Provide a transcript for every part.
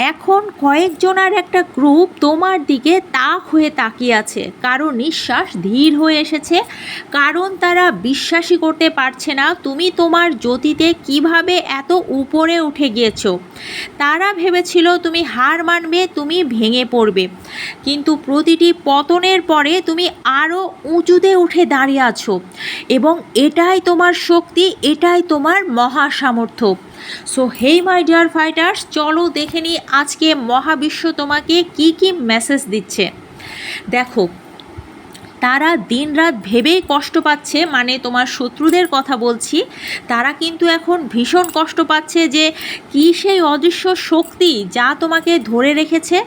এখন কয়েকজনার একটা গ্রুপ তোমার দিকে তাক হয়ে তাকিয়ে আছে। কারও নিঃশ্বাস ধীর হয়ে এসেছে। কারণ তারা বিশ্বাসই করতে পারছে না তুমি তোমার জ্যোতিতে কীভাবে এত উপরে উঠে গিয়েছ। তারা ভেবেছিল তুমি হার মানবে, তুমি ভেঙে পড়বে। কিন্তু প্রতিটি পতনের পরে তুমি আরও উঁচুতে উঠে দাঁড়িয়ে আছো। এবং এটাই তোমার শক্তি, এটাই তোমার মহা সামর্থ্য so hey my dear fighters চলো দেখে নিই আজকে মহাবিশ্ব তোমাকে কি কি মেসেজ দিচ্ছে। দেখো, তারা দিনরাত ভেবেই কষ্ট পাচ্ছে মানে তোমার শত্রুদের কথা বলছি, তারা কিন্তু এখন ভীষণ কষ্ট পাচ্ছে যে কী সেই অদৃশ্য শক্তি যা তোমাকে ধরে রেখেছে,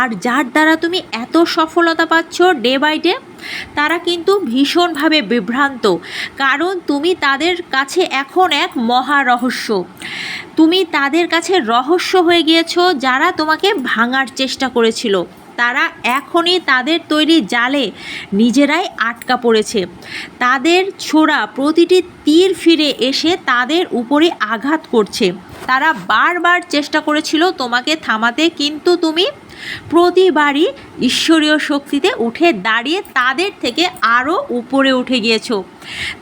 আর যার দ্বারা তুমি এত সফলতা পাচ্ছ ডে বাই ডে তারা কিন্তু ভীষণভাবে বিভ্রান্ত, কারণ তুমি তাদের কাছে এখন এক মহা রহস্য। তুমি তাদের কাছে রহস্য হয়ে গিয়েছো যারা তোমাকে ভাঙার চেষ্টা করেছিল। তারা এখনই তাদের তৈরি জালে নিজেরাই আটকা পড়েছে। তাদের ছোড়া প্রতিটি তীর ফিরে এসে তাদের উপরে আঘাত করছে। তারা বারবার চেষ্টা করেছিল তোমাকে থামাতে, কিন্তু তুমি প্রতিবারই ঈশ্বরীয় শক্তিতে উঠে দাঁড়িয়ে তাদের থেকে আরও উপরে উঠে গিয়েছো।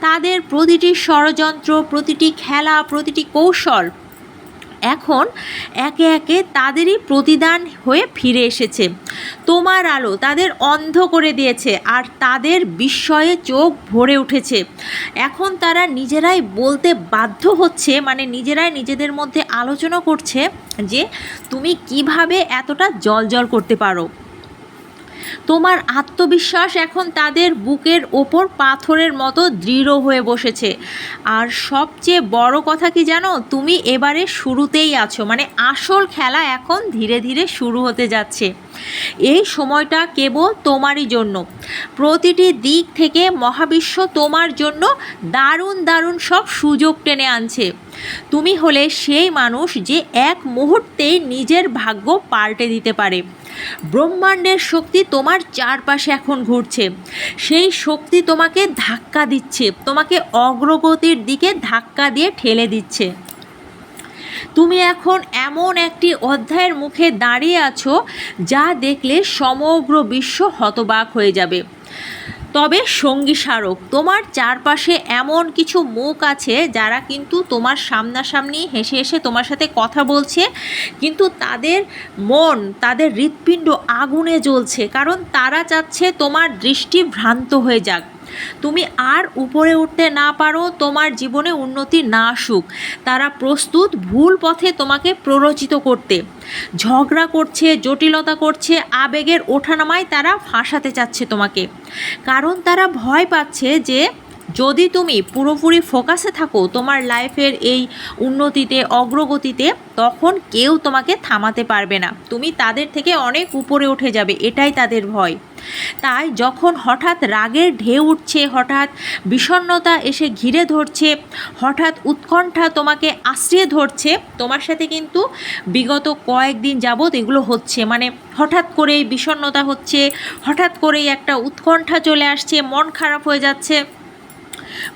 তাদের প্রতিটি ষড়যন্ত্র, প্রতিটি খেলা, প্রতিটি কৌশল এখন একে একে তাদেরই প্রতিদান হয়ে ফিরে এসেছে। তোমার আলো তাদের অন্ধ করে দিয়েছে আর তাদের বিস্ময়ে চোখ ভরে উঠেছে। এখন তারা নিজেরাই বলতে বাধ্য হচ্ছে মানে নিজেরাই নিজেদের মধ্যে আলোচনা করছে যে, তুমি কীভাবে এতটা জল জল করতে পারো? তোমার আত্মবিশ্বাস এখন তাদের বুকের ওপর পাথরের মতো দৃঢ় হয়ে বসেছে। আর সবচেয়ে বড় কথা কি জানো? তুমি এবারে শুরুতেই আছো মানে আসল খেলা এখন ধীরে ধীরে শুরু হতে যাচ্ছে। এই সময়টা কেবল তোমারই জন্য। প্রতিটি দিক থেকে মহাবিশ্ব তোমার জন্য দারুণ দারুণ সব সুযোগ টেনে আনছে। তুমি হলে সেই মানুষ যে এক মুহূর্তেই নিজের ভাগ্য পাল্টে দিতে পারে। ব্রহ্মাণ্ডের শক্তি তোমার চারপাশে এখন ঘুরছে। সেই শক্তি তোমাকে ধাক্কা দিচ্ছে, তোমাকে অগ্রগতির দিকে ধাক্কা দিয়ে ঠেলে দিচ্ছে। তুমি এখন এমন একটি অধ্যায়ের মুখে দাঁড়িয়ে আছো যা দেখলে সমগ্র বিশ্ব হতবাক হয়ে যাবে। তবে সঙ্গী স্মারক, তোমার চারপাশে এমন কিছু মুখ আছে যারা কিন্তু তোমার সামনাসামনি হেসে হেসে তোমার সাথে কথা বলছে, কিন্তু তাদের মন, তাদের হৃৎপিণ্ড আগুনে জ্বলছে, কারণ তারা চাচ্ছে তোমার দৃষ্টি ভ্রান্ত হয়ে যাক। তুমি আর উপরে উঠতে না পারো, তোমার জীবনে উন্নতি না আসুক। তারা প্রস্তুত ভুল পথে তোমাকে প্ররোচিত করতে। ঝগড়া করছে, জটিলতা করছে, আবেগের ওঠানামায় তারা ফাঁসাতে চাচ্ছে তোমাকে। কারণ তারা ভয় পাচ্ছে যে যদি তুমি পুরোপুরি ফোকাসে থাকো তোমার লাইফের এই উন্নতিতে, অগ্রগতিতে, তখন কেউ তোমাকে থামাতে পারবে না। তুমি তাদের থেকে অনেক উপরে উঠে যাবে, এটাই তাদের ভয়। তাই যখন হঠাৎ রাগের ঢেউ উঠছে, হঠাৎ বিষণ্ণতা এসে ঘিরে ধরছে, হঠাৎ উৎকণ্ঠা তোমাকে আশ্রিয়ে ধরছে, তোমার সাথে কিন্তু বিগত কয়েকদিন যাবৎ এগুলো হচ্ছে। মানে হঠাৎ করেই বিষণ্ণতা হচ্ছে, হঠাৎ করেই একটা উৎকণ্ঠা চলে আসছে, মন খারাপ হয়ে যাচ্ছে।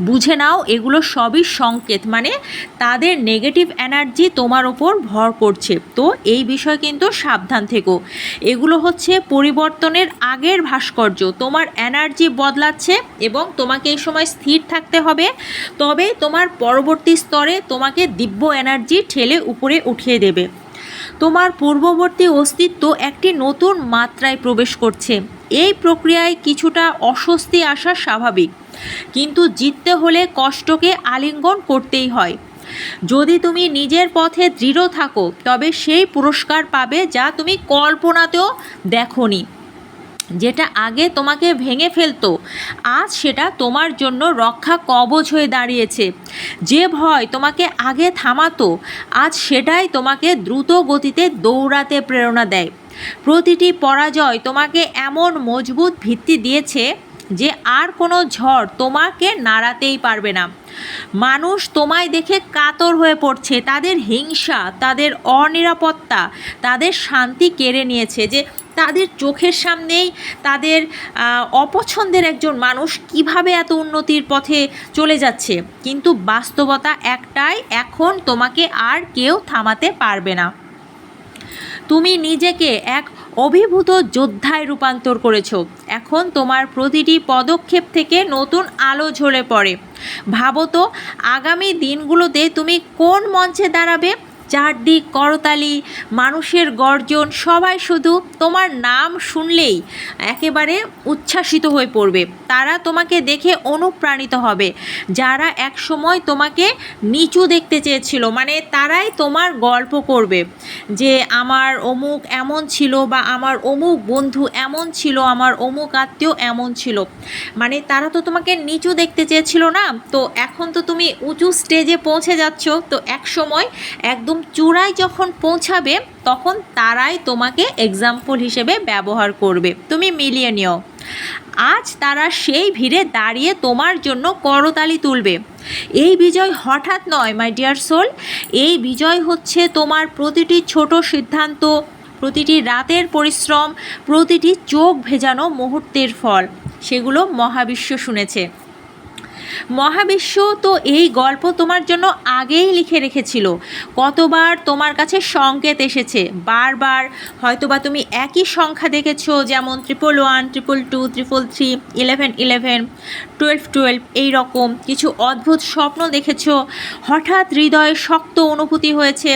বুঝে নাও, এগুলো সবই সংকেত মানে তাদের নেগেটিভ এনার্জি তোমার ওপর ভর করছে। তো এই বিষয় কিন্তু সাবধান থেকো। এগুলো হচ্ছে পরিবর্তনের আগের ভাস্কর্য। তোমার এনার্জি বদলাচ্ছে এবং তোমাকে এই সময় স্থির থাকতে হবে। তবে তোমার পরবর্তী স্তরে তোমাকে দিব্য এনার্জি ঠেলে উপরে উঠিয়ে দেবে। তোমার পূর্ববর্তী অস্তিত্ব একটি নতুন মাত্রায় প্রবেশ করছে। এই প্রক্রিয়ায় কিছুটা অস্বস্তি আসা স্বাভাবিক। কিন্তু জিততে হলে কষ্টকে আলিঙ্গন করতেই হয়। যদি তুমি নিজের পথে দৃঢ় থাকো, তবে সেই পুরস্কার পাবে যা তুমি কল্পনাতেও দেখনি। যেটা আগে তোমাকে ভেঙে ফেলতো, আজ সেটা তোমার জন্য রক্ষা কবচ হয়ে দাঁড়িয়েছে। যে ভয় তোমাকে আগে থামাতো, আজ সেটাই তোমাকে দ্রুত গতিতে দৌড়াতে প্রেরণা দেয়। প্রতিটি পরাজয় তোমাকে এমন মজবুত ভিত্তি দিয়েছে যে আর কোনো ঝড় তোমাকে নাড়াতেই পারবে না। মানুষ তোমায় দেখে কাতর হয়ে পড়ছে। তাদের হিংসা, তাদের অনিরাপত্তা, তাদের শান্তি কেড়ে নিয়েছে যে তাদের চোখের সামনেই তাদের অপছন্দের একজন মানুষ কীভাবে এত উন্নতির পথে চলে যাচ্ছে। কিন্তু বাস্তবতা একটাই, এখন তোমাকে আর কেউ থামাতে পারবে না। তুমি নিজেকে এক অভিভূত যোদ্ধায় রূপান্তর করেছ। এখন তোমার প্রতিটি পদক্ষেপ থেকে নতুন আলো ঝরে পড়ে। ভাবো তো, আগামী দিনগুলোতে তুমি কোন মঞ্চে দাঁড়াবে? চারদিক করতালি, মানুষের গর্জন, সবাই শুধু তোমার নাম শুনলেই একেবারে উচ্ছ্বাসিত হয়ে পড়বে। তারা তোমাকে দেখে অনুপ্রাণিত হবে। যারা একসময় তোমাকে নিচু দেখতে চেয়েছিল মানে তারাই তোমার গল্প করবে যে, আমার অমুক এমন ছিল বা আমার অমুক বন্ধু এমন ছিল, আমার অমুক আত্মীয় এমন ছিল। মানে তারা তো তোমাকে নিচু দেখতে চেয়েছিল না? তো এখন তো তুমি উঁচু স্টেজে পৌঁছে যাচ্ছ। তো এক সময় একদম চূড়ায় যখন পৌঁছাবে, তখন তারাই তোমাকে এক্সাম্পল হিসেবে ব্যবহার করবে। তুমি মিলিয়ে নিও। আজ তারা সেই ভিড়ে দাঁড়িয়ে তোমার জন্য করতালি তুলবে। এই বিজয় হঠাৎ নয় মাই ডিয়ার সোল এই বিজয় হচ্ছে তোমার প্রতিটি ছোট সিদ্ধান্ত, প্রতিটি রাতের পরিশ্রম, প্রতিটি চোখ ভেজানো মুহূর্তের ফল। সেগুলো মহাবিশ্ব শুনেছে। মহাবিশ্ব তো এই গল্প তোমার জন্য আগেই লিখে রেখেছিল। কতবার তোমার কাছে সংকেত এসেছে, বারবার হয়তোবা তুমি একই সংখ্যা দেখেছ, যেমন triple one triple two triple three eleven eleven twelve twelve এই রকম কিছু অদ্ভুত স্বপ্ন দেখেছ? হঠাৎ হৃদয়ে শক্ত অনুভূতি হয়েছে।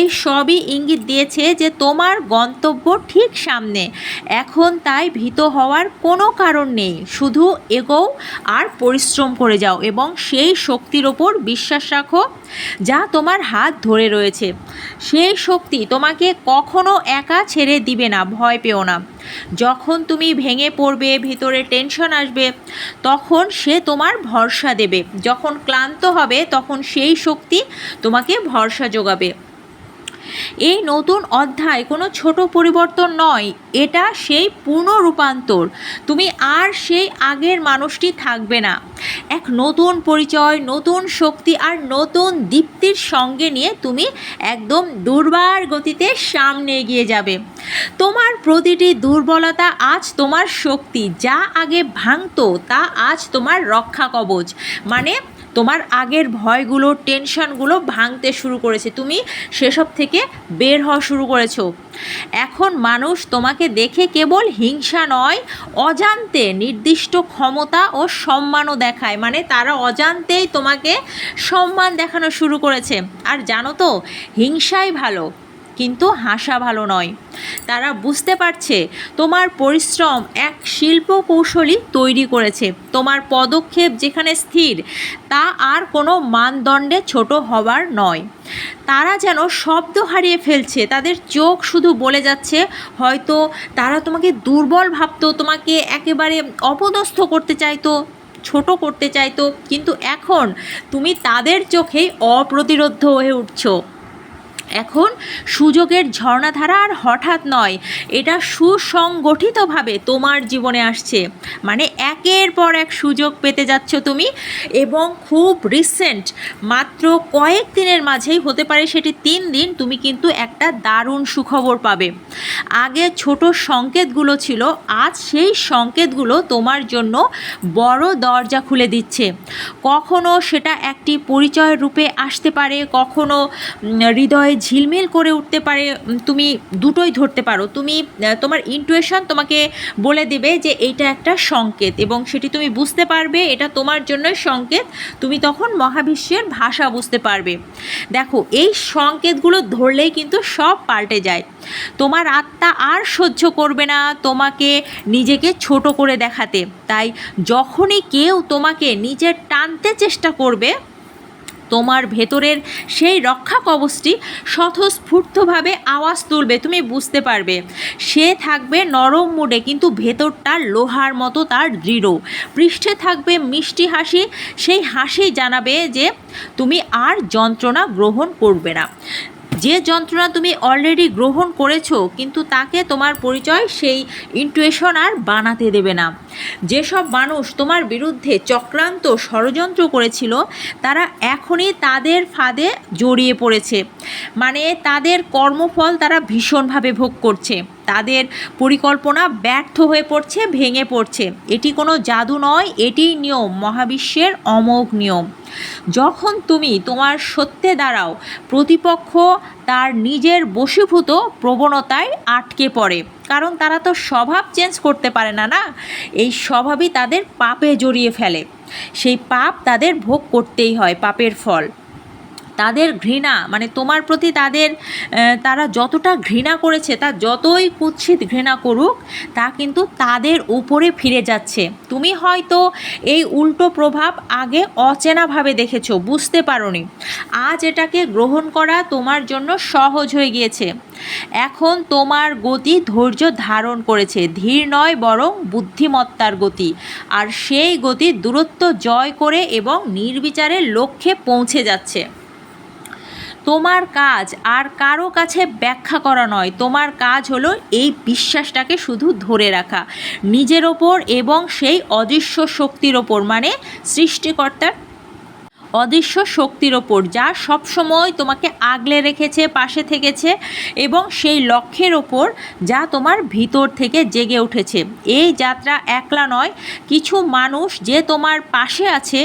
এই সবই ইঙ্গিত দিয়েছে যে তোমার গন্তব্য ঠিক সামনে। এখন তাই ভীত হওয়ার কোনো কারণ নেই। শুধু এগোও আর পরিশ্রম করে যাও এবং সেই শক্তির ওপর বিশ্বাস রাখো যা তোমার হাত ধরে রয়েছে। সেই শক্তি তোমাকে কখনো একা ছেড়ে দিবে না, ভয় পেও না। যখন তুমি ভেঙে পড়বে, ভিতরে টেনশন আসবে, তখন সে তোমার ভরসা দেবে। যখন ক্লান্ত হবে, তখন সেই শক্তি তোমাকে ভরসা যোগাবে। এই নতুন অধ্যায় কোনো ছোট পরিবর্তন নয়, এটা সেই পূর্ণ রূপান্তর। তুমি আর সেই আগের মানুষটি থাকবে না। এক নতুন পরিচয়, নতুন শক্তি আর নতুন দীপ্তির সঙ্গে নিয়ে তুমি একদম দুর্বার গতিতে সামনে এগিয়ে যাবে। তোমার প্রতিটি দুর্বলতা আজ তোমার শক্তি, যা আগে ভাঙতো তা আজ তোমার রক্ষা কবচ। মানে তোমার আগের ভয়গুলো, টেনশনগুলো ভাঙতে শুরু করেছে। তুমি সেসব থেকে বের হওয়া শুরু করেছ। এখন মানুষ তোমাকে দেখে কেবল হিংসা নয়, অজান্তে নির্দিষ্ট ক্ষমতা ও সম্মানও দেখায়। মানে তারা অজান্তেই তোমাকে সম্মান দেখানো শুরু করেছে। আর জানো তো, হিংসাই ভালো। কিন্তু হাসা ভালো নয়। তারা বুঝতে পারছে, তোমার পরিশ্রম এক শিল্প কৌশলী তৈরি করেছে। তোমার পদক্ষেপ যেখানে স্থির, তা আর কোনো মানদণ্ডে ছোট হবার নয়। তারা যেন শব্দ হারিয়ে ফেলছে, তাদের চোখ শুধু বলে যাচ্ছে, হয়তো তারা তোমাকে দুর্বল ভাবতো, তোমাকে একেবারে অপদস্থ করতে চাইতো, ছোট করতে চাইতো, কিন্তু এখন তুমি তাদের চোখেই অপ্রতিরোধ্য হয়ে উঠছো। এখন সুযোগের ঝর্ণাধারা আর হঠাৎ নয়, এটা সুসংগঠিতভাবে তোমার জীবনে আসছে। মানে একের পর এক সুযোগ পেতে যাচ্ছ তুমি এবং খুব রিসেন্ট মাত্র কয়েক দিনের মাঝেই হতে পারে সেটি তিন দিন তুমি কিন্তু একটা দারুণ সুখবর পাবে। আগে ছোট সংকেতগুলো ছিল, আজ সেই সংকেতগুলো তোমার জন্য বড় দরজা খুলে দিচ্ছে। কখনো সেটা একটি পরিচয় রূপে আসতে পারে, কখনো হৃদয়ে ঝিলমিল করে উঠতে পারে তুমি দুটোই ধরতে পারো। তুমি তোমার ইন্টুয়েশন তোমাকে বলে দেবে যে এইটা একটা সংকেত এবং সেটি তুমি বুঝতে পারবে, এটা তোমার জন্য সংকেত। তুমি তখন মহাবিশ্বের ভাষা বুঝতে পারবে। দেখো, এই সংকেতগুলো ধরলেই কিন্তু সব পাল্টে যায়। তোমার আত্মা আর সহ্য করবে না তোমাকে নিজেকে ছোট করে দেখাতে। তাই যখনই কেউ তোমাকে নিজের টানতে চেষ্টা করবে তোমার ভেতরের সেই রক্ষা কবচটি স্বতঃস্ফূর্তভাবে আওয়াজ তুলবে, তুমি বুঝতে পারবে। সে থাকবে নরম মুডে, কিন্তু ভেতরটা লোহার মতো, তার দৃঢ়। পৃষ্ঠে থাকবে মিষ্টি হাসি, সেই হাসি জানাবে যে তুমি আর যন্ত্রণা গ্রহণ করবে না। যে যন্ত্রণা তুমি অলরেডি গ্রহণ করেছ, কিন্তু তাকে তোমার পরিচয় সেই ইন্টুয়েশন আর বানাতে দেবে না। যেসব মানুষ তোমার বিরুদ্ধে চক্রান্ত ষড়যন্ত্র করেছিল, তারা এখনই তাদের ফাঁদে জড়িয়ে পড়েছে। মানে তাদের কর্মফল তারা ভীষণভাবে ভোগ করছে। তাদের পরিকল্পনা ব্যর্থ হয়ে পড়ছে, ভেঙে পড়ছে। এটি কোনো জাদু নয়, এটিই নিয়ম, মহাবিশ্বের অমোঘ নিয়ম। যখন তুমি তোমার সত্যে দাঁড়াও, প্রতিপক্ষ তার নিজের বশীভূত প্রবণতায় আটকে পড়ে। কারণ তারা তো স্বভাব চেঞ্জ করতে পারে না না? এই স্বভাবই তাদের পাপে জড়িয়ে ফেলে। সেই পাপ তাদের ভোগ করতেই হয়, পাপের ফল। তাদের ঘৃণা মানে তোমার প্রতি তাদের তারা যতটা ঘৃণা করেছে, তা যতই কুৎসিত ঘৃণা করুক, তা কিন্তু তাদের উপরে ফিরে যাচ্ছে। তুমি হয়তো এই উল্টো প্রভাব আগে অচেনাভাবে দেখেছ, বুঝতে পারোনি। আজ এটাকে গ্রহণ করা তোমার জন্য সহজ হয়ে গিয়েছে। এখন তোমার গতি ধৈর্য ধারণ করেছে, ধীর নয় বরং বুদ্ধিমত্তার গতি। আর সেই গতি দূরত্ব জয় করে এবং নির্বিচারে লক্ষ্যে পৌঁছে যাচ্ছে। তোমার কাজ আর কারও কাছে ব্যাখ্যা করা নয়। তোমার কাজ হলো এই বিশ্বাসটাকে শুধু ধরে রাখা। নিজের ওপর এবং সেই অদৃশ্য শক্তির ওপর মানে সৃষ্টিকর্তার অদৃশ্য শক্তির ওপর, যা সবসময় তোমাকে আগলে রেখেছে, পাশে থেকেছে এবং সেই লক্ষ্যের ওপর যা তোমার ভিতর থেকে জেগে উঠেছে। এই যাত্রা একলা নয়, কিছু মানুষ যে তোমার পাশে আছে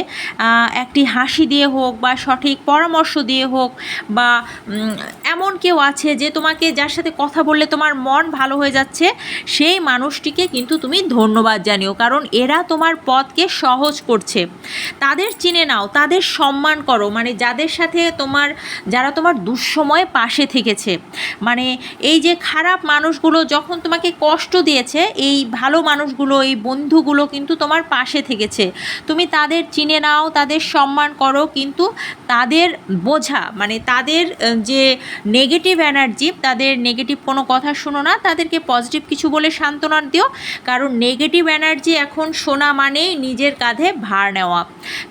একটি হাসি দিয়ে হোক বা সঠিক পরামর্শ দিয়ে হোক বা এমন কেউ আছে যে তোমাকে যার সাথে কথা বললে তোমার মন ভালো হয়ে যাচ্ছে, সেই মানুষটিকে কিন্তু তুমি ধন্যবাদ জানিও, কারণ এরা তোমার পথকে সহজ করছে। তাদের চিনে নাও, তাদের সম্মান করো। মানে যাদের সাথে তোমার, যারা তোমার দুঃসময়ে পাশে থেকেছে। মানে এই যে খারাপ মানুষগুলো যখন তোমাকে কষ্ট দিয়েছে, এই ভালো মানুষগুলো, এই বন্ধুগুলো কিন্তু তোমার পাশে থেকেছে। তুমি তাদের চিনে নাও, তাদের সম্মান করো, কিন্তু তাদের বোঝা মানে তাদের যে নেগেটিভ এনার্জি তাদের নেগেটিভ কোনো কথা শোনো না, তাদেরকে পজিটিভ কিছু বলে সান্ত্বনা দিও। কারণ নেগেটিভ এনার্জি এখন শোনা মানেই নিজের কাঁধে ভার নেওয়া।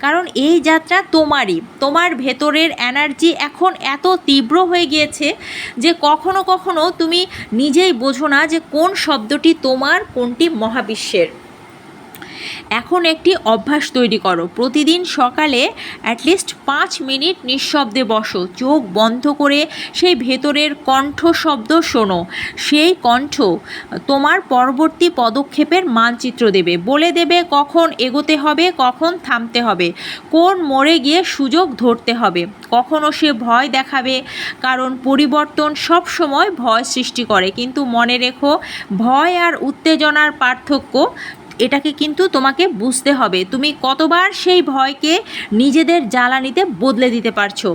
কারণ এই যাত্রা তোমারই। তোমার ভেতরের এনার্জি এখন এত তীব্র হয়ে গিয়েছে যে কখনো কখনো তুমি নিজেই বোঝো না যে কোন শব্দটি তোমার, কোনটি মহাবিশ্বের। এখন একটি অভ্যাস তৈরি করো। প্রতিদিন সকালে অ্যাটলিস্ট পাঁচ মিনিট নিঃশব্দে বসো। চোখ বন্ধ করে সেই ভেতরের কণ্ঠ শব্দ শোনো। সেই কণ্ঠ তোমার পরবর্তী পদক্ষেপের মানচিত্র দেবে। বলে দেবে কখন এগোতে হবে, কখন থামতে হবে। কোন মোড়ে গিয়ে সুযোগ ধরতে হবে। কখনো সে ভয় দেখাবে, কারণ পরিবর্তন সব সময় ভয় সৃষ্টি করে। কিন্তু মনে রেখো, ভয় আর উত্তেজনার পার্থক্য এটাকে কিন্তু তোমাকে বুঝতে হবে। তুমি কতবার সেই ভয়কে নিজেদের জ্বালানিতে বদলে দিতে পারছ।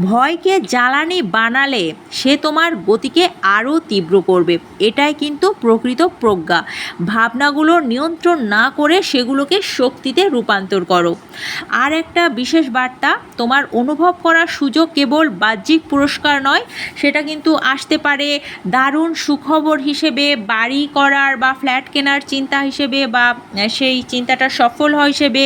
ভয়কে জ্বালানি বানালে সে তোমার গতিকে আরও তীব্র করবে। এটাই কিন্তু প্রকৃত প্রজ্ঞা। ভাবনাগুলো নিয়ন্ত্রণ না করে সেগুলোকে শক্তিতে রূপান্তর করো। আর একটা বিশেষ বার্তা, তোমার অনুভব করার সুযোগ কেবল বাহ্যিক পুরস্কার নয়, সেটা কিন্তু আসতে পারে দারুণ সুখবর হিসেবে, বাড়ি করার বা ফ্ল্যাট কেনার চিন্তা হিসেবে বা সেই চিন্তাটা সফল হয় হিসেবে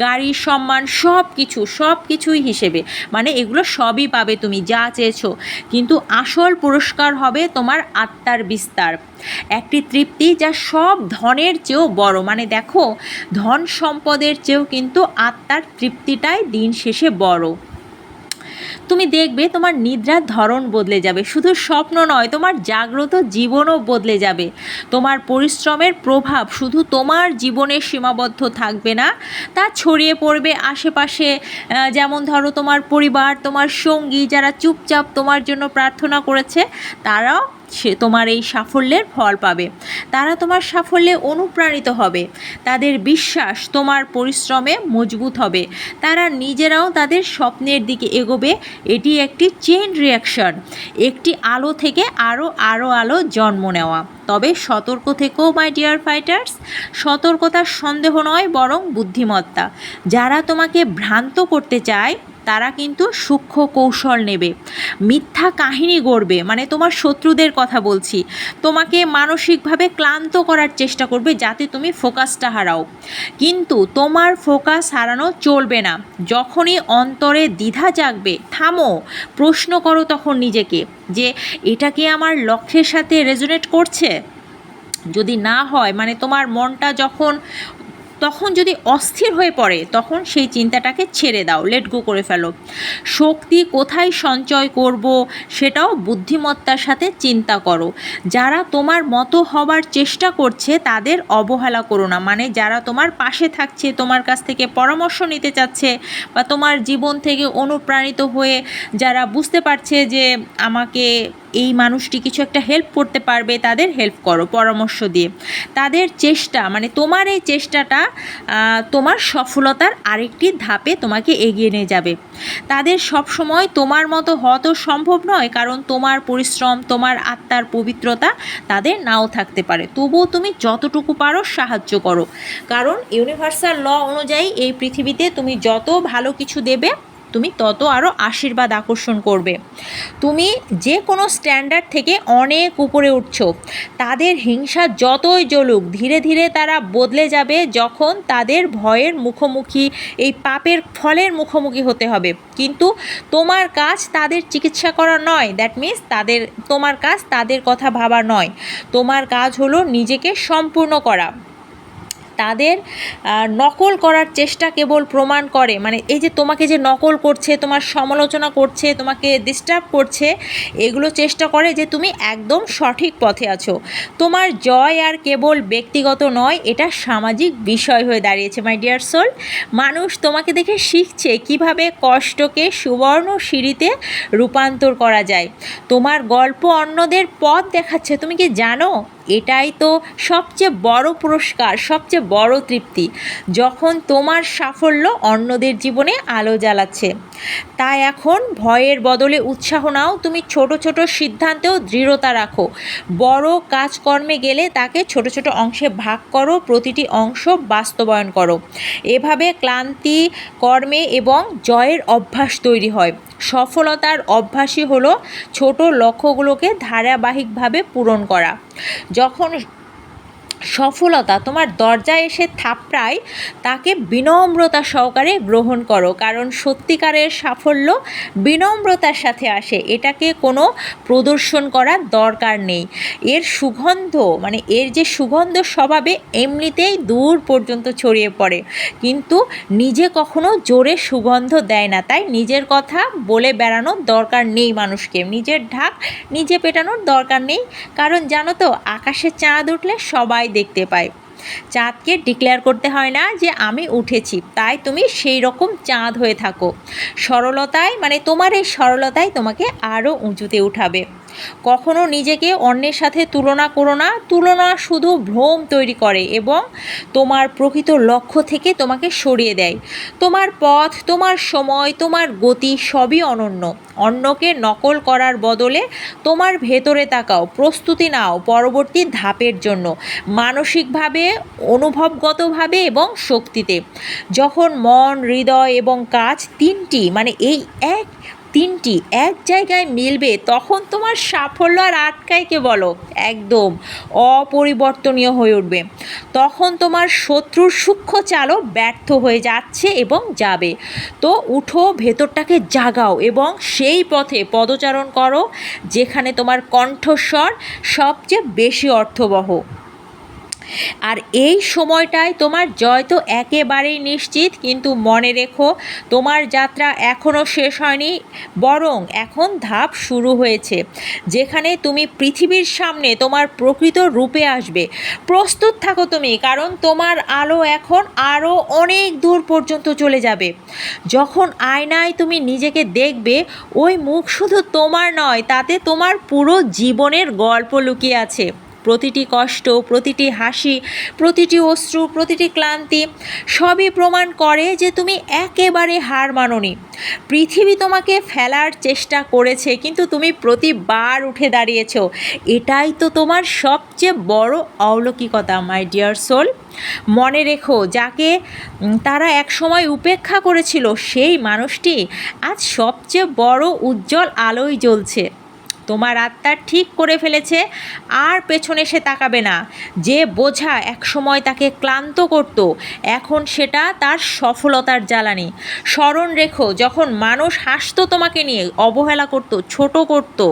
গাড়ির সম্মান সব কিছু সব কিছুই হিসেবে। মানে এগুলো সবই পাবে তুমি, যা চেয়েছো। কিন্তু আসল পুরস্কার হবে তোমার আত্মার বিস্তার। একটি তৃপ্তি যা সব ধনের চেয়েও বড়। মানে দেখো, ধন সম্পদের চেয়েও কিন্তু আত্মার তৃপ্তিটাই দিন শেষে বড়। তুমি দেখবে তোমার নিদ্রার ধরন বদলে যাবে। শুধু স্বপ্ন নয়, তোমার জাগ্রত জীবনও বদলে যাবে। তোমার পরিশ্রমের প্রভাব শুধু তোমার জীবনে সীমাবদ্ধ থাকবে না, তা ছড়িয়ে পড়বে আশেপাশে। যেমন ধরো তোমার পরিবার, তোমার সঙ্গী যারা চুপচাপ তোমার জন্য প্রার্থনা করেছে, তারাও সে তোমার এই সাফল্যের ফল পাবে। তারা তোমার সাফল্যে অনুপ্রাণিত হবে। তাদের বিশ্বাস তোমার পরিশ্রমে মজবুত হবে। তারা নিজেরাও তাদের স্বপ্নের দিকে এগোবে। এটি একটি চেন রিয়াকশন একটি আলো থেকে আরও আরও আলো জন্ম নেওয়া। তবে সতর্ক থেকেও মাই ডিয়ার ফাইটার্স সতর্কতার সন্দেহ নয় বরং বুদ্ধিমত্তা। যারা তোমাকে ভ্রান্ত করতে চায় তারা কিন্তু সূক্ষ্ম কৌশল নেবে। মিথ্যা কাহিনী গড়বে মানে তোমার শত্রুদের কথা বলছি। তোমাকে মানসিকভাবে ক্লান্ত করার চেষ্টা করবে যাতে তুমি ফোকাসটা হারাও। কিন্তু তোমার ফোকাস হারানো চলবে না। যখনই অন্তরে দ্বিধা জাগবে, থামো, প্রশ্ন করো তখন নিজেকে যে, এটা কি আমার লক্ষ্যের সাথে রেজোনেট করছে? যদি না হয় মানে তোমার মনটা যখন তখন যদি অস্থির হয়ে পড়ে, তখন সেই চিন্তাটাকে ছেড়ে দাও লেট গো করে ফেলো। শক্তি কোথায় সঞ্চয় করব সেটাও বুদ্ধিমত্তার সাথে চিন্তা করো। যারা তোমার মতো হবার চেষ্টা করছে, তাদের অবহেলা করো না। মানে যারা তোমার পাশে থাকছে, তোমার কাছ থেকে পরামর্শ নিতে চাচ্ছে বা তোমার জীবন থেকে অনুপ্রাণিত হয়ে যারা বুঝতে পারছে যে আমাকে এই মানুষটি কিছু একটা হেল্প করতে পারবে, তাদের হেল্প করো, পরামর্শ দিয়ে। তাদের চেষ্টা মানে তোমার এই চেষ্টাটা তোমার সফলতার আরেকটি ধাপে তোমাকে এগিয়ে নিয়ে যাবে। তাদের সব সময় তোমার মতো হওয়া তো সম্ভব নয়, কারণ তোমার পরিশ্রম, তোমার আত্মার পবিত্রতা তাদের নাও থাকতে পারে। তবুও তুমি যতটুকু পারো সাহায্য করো। কারণ ইউনিভার্সাল ল অনুযায়ী এই পৃথিবীতে তুমি যত ভালো কিছু দেবে তুমি তত আরও আশীর্বাদ আকর্ষণ করবে। তুমি যে কোনো স্ট্যান্ডার্ড থেকে অনেক উপরে উঠছো। তাদের হিংসা যতই জ্বলুক, ধীরে ধীরে তারা বদলে যাবে যখন তাদের ভয়ের মুখোমুখি, এই পাপের ফলের মুখোমুখি হতে হবে। কিন্তু তোমার কাজ তাদের চিকিৎসা করা নয়। দ্যাট মিন্স তাদের, তোমার কাজ তাদের কথা ভাবা নয়। তোমার কাজ হলো নিজেকে সম্পূর্ণ করা। তাদের নকল করার চেষ্টা কেবল প্রমাণ করে। মানে এই যে তোমাকে যে নকল করছে, তোমার সমালোচনা করছে, তোমাকে ডিস্টার্ব করছে, এগুলো চেষ্টা করে যে তুমি একদম সঠিক পথে আছো। তোমার জয় আর কেবল ব্যক্তিগত নয়, এটা সামাজিক বিষয় হয়ে দাঁড়িয়েছে মাই ডিয়ার সোল মানুষ তোমাকে দেখে শিখছে কীভাবে কষ্টকে সুবর্ণ সিঁড়িতে রূপান্তর করা যায়। তোমার গল্প অন্যদের পথ দেখাচ্ছে, তুমি কি জানো? এটাই তো সবচেয়ে বড় পুরস্কার, সবচেয়ে বড় তৃপ্তি। যখন তোমার সাফল্য অন্যদের জীবনে আলো জ্বালাচ্ছে। তাই এখন ভয়ের বদলে উৎসাহ নাও, তুমি ছোট ছোট সিদ্ধান্তেও দৃঢ়তা রাখো। বড় কাজকর্মে গেলে তাকে ছোট ছোট অংশে ভাগ করো, প্রতিটি অংশ বাস্তবায়ন করো। এভাবে ক্লান্তি, কর্মে এবং জয়ের অভ্যাস তৈরি হয়। সফলতার অভ্যাসই হলো ছোট লক্ষ্যগুলোকে ধারাবাহিকভাবে পূরণ করা। যখন সফলতা তোমার দরজায় এসে থাপড়ায়, তাকে বিনম্রতা সহকারে গ্রহণ করো। কারণ সত্যিকারের সাফল্য বিনম্রতার সাথে আসে। এটাকে কোনো প্রদর্শন করার দরকার নেই। এর সুগন্ধ মানে এর যে সুগন্ধ স্বভাবে এমনিতেই দূর পর্যন্ত ছড়িয়ে পড়ে। কিন্তু নিজে কখনো জোরে সুগন্ধ দেয় না। তাই নিজের কথা বলে বেড়ানোর দরকার নেই মানুষকে। নিজের ঢাক নিজে পেটানোর দরকার নেই। কারণ জানো তো, আকাশে চাঁদ উঠলে সবাই দেখতে পায় চাঁদকে ডিক্লেয়ার করতে হয় না যে আমি উঠেছি, তাই তুমি সেই রকম চাঁদ হয়ে থাকো। সরলতায় মানে তোমার এই সরলতায় তোমাকে আরও উঁচুতে উঠাবে। কখনো নিজেকে অন্যের সাথে তুলনা করো না। তুলনা শুধু ভ্রম তৈরি করে এবং তোমার প্রকৃত লক্ষ্য থেকে তোমাকে সরিয়ে দেয়। তোমার পথ, তোমার সময়, তোমার গতি সবই অনন্য। অন্যকে নকল করার বদলে তোমার ভেতরে তাকাও, প্রস্তুতি নাও পরবর্তী ধাপের জন্য, মানসিকভাবে, অনুভবগতভাবে এবং শক্তিতে। যখন মন, হৃদয় এবং কাজ তিনটি মানে এই এক তিনটি এক জায়গায় মিলবে, তখন তোমার সাফল্য আর আটকায় কে বলো। একদম অপরিবর্তনীয় হয়ে উঠবে। তখন তোমার শত্রুর সূক্ষ্ম চালও ব্যর্থ হয়ে যাচ্ছে এবং যাবে। তো উঠো, ভেতরটাকে জাগাও এবং সেই পথে পদচারণ করো, যেখানে তোমার কণ্ঠস্বর সবচেয়ে বেশি অর্থবহ। আর এই সময়টায় তোমার জয় তো একেবারেই নিশ্চিত, কিন্তু মনে রেখো তোমার যাত্রা এখনও শেষ হয়নি, বরং এখন ধাপ শুরু হয়েছে, যেখানে তুমি পৃথিবীর সামনে তোমার প্রকৃত রূপে আসবে। প্রস্তুত থাকো তুমি, কারণ তোমার আলো এখন আরও অনেক দূর পর্যন্ত চলে যাবে। যখন আয়নায় তুমি নিজেকে দেখবে, ওই মুখ শুধু তোমার নয়, তাতে তোমার পুরো জীবনের গল্প লুকিয়ে আছে। প্রতিটি কষ্ট, প্রতিটি হাসি, প্রতিটি অশ্রু, প্রতিটি ক্লান্তি সবই প্রমাণ করে যে তুমি একেবারে হার মানোনি। পৃথিবী তোমাকে ফেলার চেষ্টা করেছে, কিন্তু তুমি প্রতিবার উঠে দাঁড়িয়েছ। এটাই তো তোমার সবচেয়ে বড় অলৌকিকতা মাই ডিয়ার সোল মনে রেখো, যাকে তারা একসময় উপেক্ষা করেছিল, সেই মানুষটি আজ সবচেয়ে বড় উজ্জ্বল আলোয় জ্বলছে। তোমার আত্মা ঠিক করে ফেলেছে, আর পেছনে সে তাকাবে না। যে বোঝা একসময় তাকে ক্লান্ত করত, এখন সেটা তার সফলতার জ্বালানি। স্মরণ রেখো, যখন মানুষ হাসতো তোমাকে নিয়ে, অবহেলা করতো, ছোট করতো,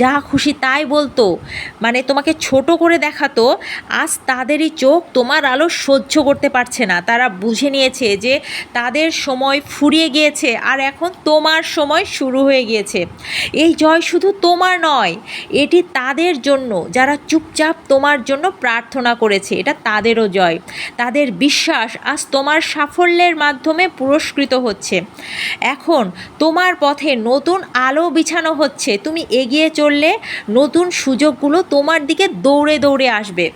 যা খুশি তাই বলতো মানে তোমাকে ছোট করে দেখাতো, আজ তাদেরই চোখ তোমার আলো সহ্য করতে পারছে না। তারা বুঝে নিয়েছে যে তাদের সময় ফুরিয়ে গিয়েছে, আর এখন তোমার সময় শুরু হয়ে গিয়েছে। এই জয় শুধু তোমার নয়। এটি তাদের জন্য, যারা চুপচাপ তোমার জন্য প্রার্থনা করেছে, এটা তাদেরও জয়। তাদের বিশ্বাস আজ তোমার সাফল্যের মাধ্যমে পুরস্কৃত হচ্ছে। এখন তোমার পথে নতুন আলো বিছানো হচ্ছে। তুমি এগিয়ে চললে নতুন সুযোগগুলো তোমার দিকে দৌড়ে দৌড়ে আসবে।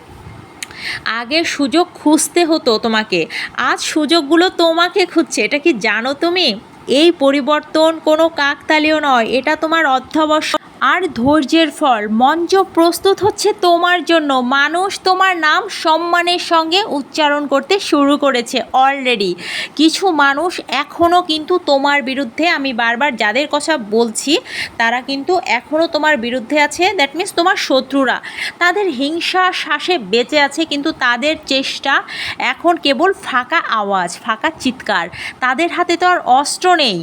আগে সুযোগ খুঁজতে হতো তোমাকে, আজ সুযোগগুলো তোমাকে খুঁজছে। এটা কি জানো তুমি? এই পরিবর্তন কোনো কাকতালীয় নয়, এটা তোমার অধ্যবসায়। আর ধৈর্যের ফল। মঞ্চ প্রস্তুত হচ্ছে তোমার জন্য। মানুষ তোমার নাম সম্মানের সঙ্গে উচ্চারণ করতে শুরু করেছে অলরেডি কিছু মানুষ এখনও কিন্তু তোমার বিরুদ্ধে, আমি বারবার যাদের কথা বলছি, তারা কিন্তু এখনও তোমার বিরুদ্ধে আছে। দ্যাট মিন্স তোমার শত্রুরা। তাদের হিংসা শ্বাসে বেঁচে আছে, কিন্তু তাদের চেষ্টা এখন কেবল ফাঁকা আওয়াজ, ফাঁকা চিৎকার। তাদের হাতে তো আর অস্ত্র নেই।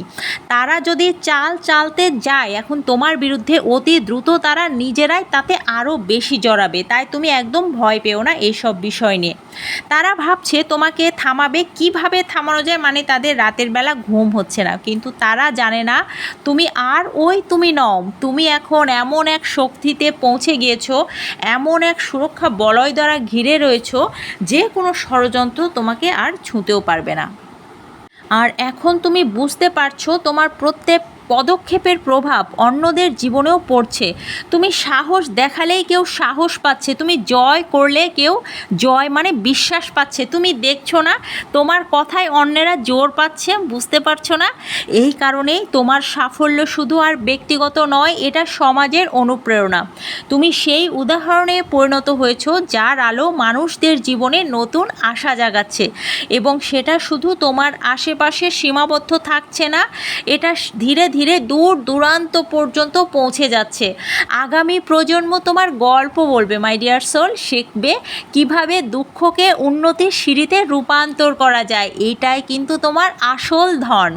তারা যদি চাল চালতে যায়, এখন তোমার বিরুদ্ধে অতি দ্রুত তারা নিজেরাই তাতে আরও বেশি জড়াবে। তাই তুমি একদম ভয় পেও না এইসব বিষয় নিয়ে। তারা ভাবছে, তোমাকে থামাবে কীভাবে? থামানো যায় মানে তাদের রাতের বেলা ঘুম হচ্ছে না। কিন্তু তারা জানে না, তুমি আর ওই তুমি নও। তুমি এখন এমন এক শক্তিতে পৌঁছে গিয়েছো, এমন এক সুরক্ষা বলয় দ্বারা ঘিরে রয়েছো, যে কোনো ষড়যন্ত্র তোমাকে আর ছুঁতেও পারবে না। আর এখন তুমি বুঝতে পারছ, তোমার প্রত্যেক পদক্ষেপের প্রভাব অন্যদের জীবনেও পড়ছে। তুমি সাহস দেখালেই কেউ সাহস পাচ্ছে, তুমি জয় করলে কেউ জয় মানে বিশ্বাস পাচ্ছে। তুমি দেখছ না, তোমার কথায় অন্যেরা জোর পাচ্ছে, বুঝতে পারছ না? এই কারণেই তোমার সাফল্য শুধু আর ব্যক্তিগত নয়, এটা সমাজের অনুপ্রেরণা। তুমি সেই উদাহরণে পরিণত হয়েছো, যার আলো মানুষদের জীবনে নতুন আশা জাগাচ্ছে। এবং সেটা শুধু তোমার আশেপাশে সীমাবদ্ধ থাকছে না, এটা ধীরে ধীরে দূর দূরান্ত পর্যন্ত পৌঁছে যাচ্ছে। আগামী প্রজন্ম তোমার গল্প বলবে মাই ডিয়ার সোল শিখবে কীভাবে দুঃখকে উন্নতির সিঁড়িতে রূপান্তর করা যায়, এটাই কিন্তু তোমার আসল ধন।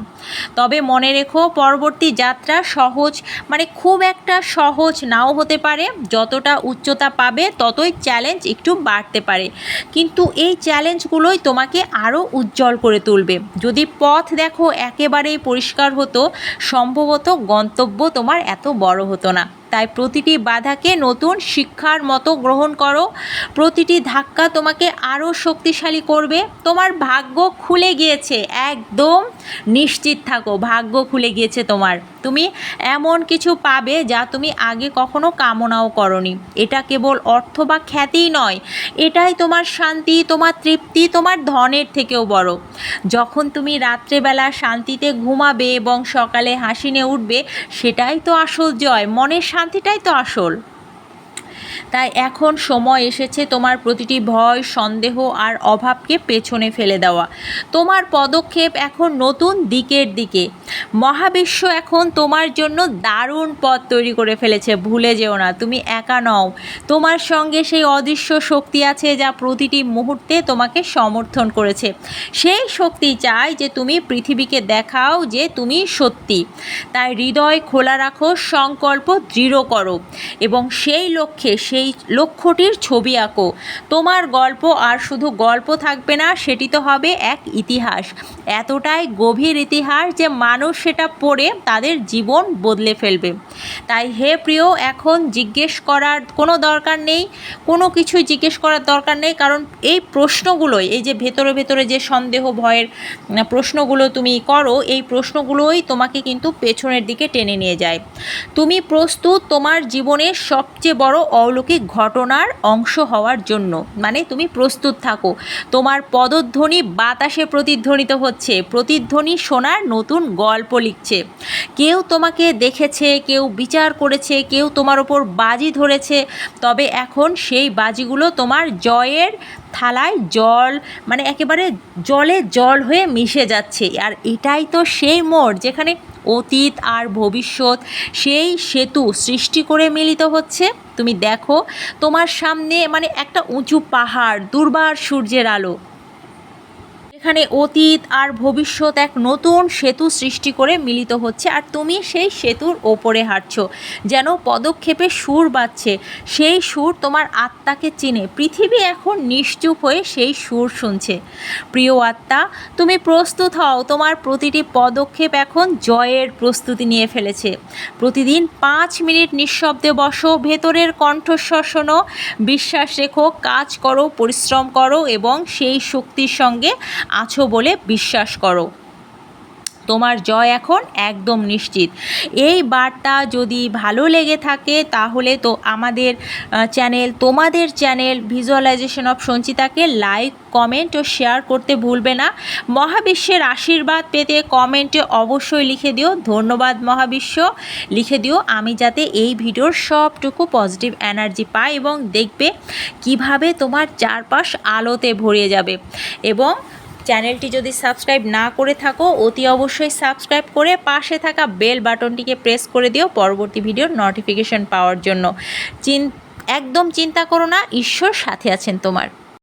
তবে মনে রেখো, পরবর্তী যাত্রা সহজ মানে খুব একটা সহজ নাও হতে পারে। যতটা উচ্চতা পাবে, ততই চ্যালেঞ্জ একটু বাড়তে পারে। কিন্তু এই চ্যালেঞ্জগুলোই তোমাকে আরও উজ্জ্বল করে তুলবে। যদি পথ দেখো একেবারেই পরিষ্কার হতো সম্ভবত গন্তব্য তোমার এত বড় হতো না। তাই প্রতিটি বাধাকে নতুন শিক্ষার মতো গ্রহণ করো। প্রতিটি ধাক্কা তোমাকে আরও শক্তিশালী করবে। তোমার ভাগ্য খুলে গিয়েছে। একদম নিশ্চিত থাকো, ভাগ্য খুলে গিয়েছে তোমার। তুমি এমন কিছু পাবে যা তুমি আগে কখনো কামনাও করনি। এটা কেবল অর্থ বা খ্যাতিই নয়, এটাই তোমার শান্তি, তোমার তৃপ্তি, তোমার ধনের থেকেও বড়। যখন তুমি রাত্রেবেলা শান্তিতে ঘুমাবে এবং সকালে হাসি নিয়ে উঠবে, সেটাই তো আসল জয়, মনের শান্তিটাই তো আসল। তাই এখন সময় এসেছে তোমার প্রতিটি ভয়, সন্দেহ আর অভাবকে পেছনে ফেলে দেওয়া। তোমার পদক্ষেপ এখন নতুন দিকের দিকে। মহাবিশ্ব এখন তোমার জন্য দারুণ পথ তৈরি করে ফেলেছে, ভুলে যেও না, তুমি একা নও। তোমার সঙ্গে সেই অদৃশ্য শক্তি আছে যা প্রতিটি মুহূর্তে তোমাকে সমর্থন করেছে। সেই শক্তি চায় যে তুমি পৃথিবীকে দেখাও যে তুমি সত্যি। তাই হৃদয় খোলা রাখো, সংকল্প দৃঢ় করো এবং সেই লক্ষ্যে সেই লক্ষ্যটির ছবি আঁকো। তোমার গল্প আর শুধু গল্প থাকবে না, সেটি তো হবে এক ইতিহাস। এতটাই গভীর ইতিহাস যে মানুষ সেটা পড়ে তাদের জীবন বদলে ফেলবে। তাই হে প্রিয়, এখন জিজ্ঞেস করার কোনো দরকার নেই, কোনো কিছুই জিজ্ঞেস করার দরকার নেই, কারণ এই প্রশ্নগুলোই, এই যে ভেতরে ভেতরে যে সন্দেহ, ভয়ের প্রশ্নগুলো তুমি করো, এই প্রশ্নগুলোই তোমাকে কিন্তু পেছনের দিকে টেনে নিয়ে যায়। তুমি প্রস্তুত তোমার জীবনের সবচেয়ে বড় অলৌকিক ঘটনার অংশ হওয়ার জন্য। মানে তুমি প্রস্তুত থাকো। তোমার পদধ্বনি বাতাসে প্রতিধ্বনিত হচ্ছে। প্রতিধ্বনি শোনার নতুন গল্প লিখছে। কেউ তোমাকে দেখেছে, কেউ বিচার করেছে, কেউ তোমার ওপর বাজি ধরেছে। তবে এখন সেই বাজিগুলো তোমার জয়ের থালায় জল মানে একেবারে জলে জল হয়ে মিশে যাচ্ছে। আর এটাই তো সেই মোড় যেখানে অতীত আর ভবিষ্যৎ, সেই সেতু সৃষ্টি করে মিলিত হচ্ছে। তুমি দেখো, তোমার সামনে মানে একটা উঁচু পাহাড়, দুর্বার সূর্যের আলো। এখানে অতীত আর ভবিষ্যৎ এক নতুন সেতু সৃষ্টি করে মিলিত হচ্ছে, আর তুমি সেই সেতুর ওপরে হাঁটছো, যেন পদক্ষেপে সুর বাজছে। সেই সুর তোমার আত্মাকে চিনে, পৃথিবী এখন নিশ্চুপ হয়ে সেই সুর শুনছে। প্রিয় আত্মা, তুমি প্রস্তুত হও, তোমার প্রতিটি পদক্ষেপ এখন জয়ের প্রস্তুতি নিয়ে ফেলেছে। প্রতিদিন পাঁচ মিনিট নিঃশব্দে বসো, ভেতরের কণ্ঠস্বর শোনো, বিশ্বাস রেখো, কাজ করো, পরিশ্রম করো, এবং সেই শক্তির সঙ্গে আছো বলে বিশ্বাস করো। তোমার জয় এখন একদম নিশ্চিত। এই বার্তা যদি ভালো লেগে থাকে, তাহলে তো আমাদের চ্যানেল, তোমাদের চ্যানেল ভিজুয়ালাইজেশন অফ সঞ্চিতাকে লাইক, কমেন্ট ও শেয়ার করতে ভুলবে না। মহাবিশ্বের আশীর্বাদ পেতে কমেন্টে অবশ্যই লিখে দিও। ধন্যবাদ মহাবিশ্ব। লিখে দিও আমি যাতে এই ভিডিওর সবটুকু পজিটিভ এনার্জি পাই এবং দেখবে কীভাবে তোমার চারপাশ আলোতে ভরিয়ে যাবে। এবং চ্যানেলটি যদি সাবস্ক্রাইব না করে থাকো, অতি অবশ্যই সাবস্ক্রাইব করে পাশে থাকা বেল বাটনটিকে প্রেস করে দিও পরবর্তী ভিডিওর নোটিফিকেশন পাওয়ার জন্য। চিন একদম চিন্তা করো না, ঈশ্বর সাথে আছেন তোমার।